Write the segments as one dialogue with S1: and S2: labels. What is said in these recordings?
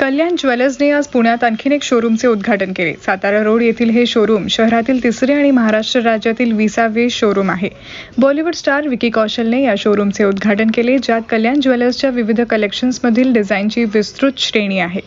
S1: कल्याण ज्वेलर्सने आज पुण्यात आणखीन एक शोरूमचे उद्घाटन केले. सातारा रोड येथील हे शोरूम शहरातील तिसरे आणि महाराष्ट्र राज्यातील विसावे शोरूम आहे. बॉलिवूड स्टार विकी कौशलने या शोरूमचे उद्घाटन केले ज्यात कल्याण ज्वेलर्सच्या विविध कलेक्शन्समधील डिझाईनची विस्तृत श्रेणी आहे.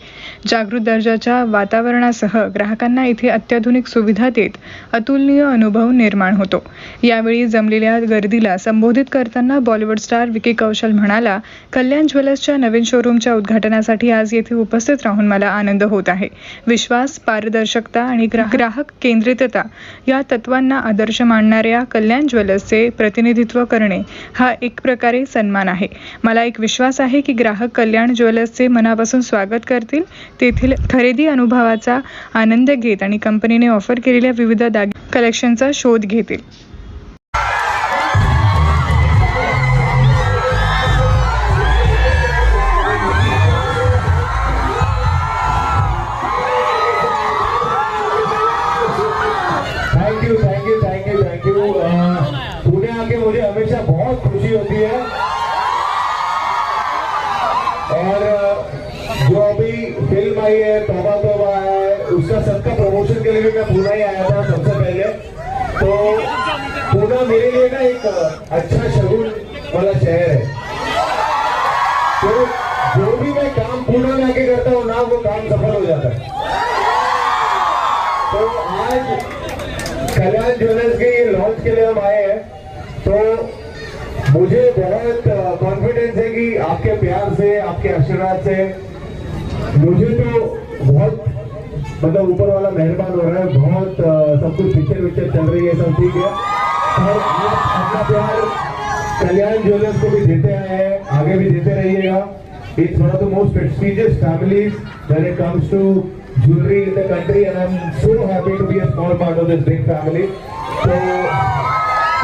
S1: जागृत दर्जाच्या वातावरणासह ग्राहकांना इथे अत्याधुनिक सुविधा देत अतुलनीय अनुभव निर्माण होतो. यावेळी जमलेल्या गर्दीला संबोधित करताना बॉलिवूड स्टार विकी कौशल म्हणाला कल्याण ज्वेलर्सच्या नवीन शोरूमच्या उद्घाटनासाठी आज येथे उपस्थित राहून मला आनंद होत आहे. विश्वास पारदर्शकता आणि ग्रा- ग्राहक केंद्रितता या तत्वांना आदर्श मानणाऱ्या कल्याण ज्वेलर्सचे प्रतिनिधित्व करणे हा एक प्रकारे सन्मान आहे. मला एक विश्वास आहे की ग्राहक कल्याण ज्वेलर्सचे मनापासून स्वागत करतील. तेथील खरेदी अनुभवाचा आनंद घेत आणि कंपनीने ऑफर केलेल्या विविध दाग कलेक्शनचा शोध घेतील.
S2: आके मुझे हमेशा बहुत खुशी होती है। और जो अभी फ़िल्म आई है, तोबा तोबा है, उसका सबका प्रमोशन के लिए मैं पुणे ही आया था सबसे पहले। तो पुणे मेरे लिए ना एक अच्छा शगुन वाला शहर है। तो जो भी मैं काम पुणे में आके करता हूँ, ना वो काम सफल हो जाता है। तो आज कल्याण ज्वेलर्स के लॉन्च के लिए हम आए हैं। तो मुझे बहुत कॉन्फिडेंस है कि आपके प्यार से, आपके आशीर्वाद से मुझे तो बहुत मतलब ऊपर वाला मेहरबान हो रहा है, बहुत सब कुछ पिक्चर विक्चर चल रही है, सब ठीक है और अपना प्यार कल्याण ज्वेलर्स को भी देते आए हैं, आगे भी देते रहिएगा it's one of the most prestigious families when it comes to jewelry in the country, and I'm so happy to be a small part of this big family. So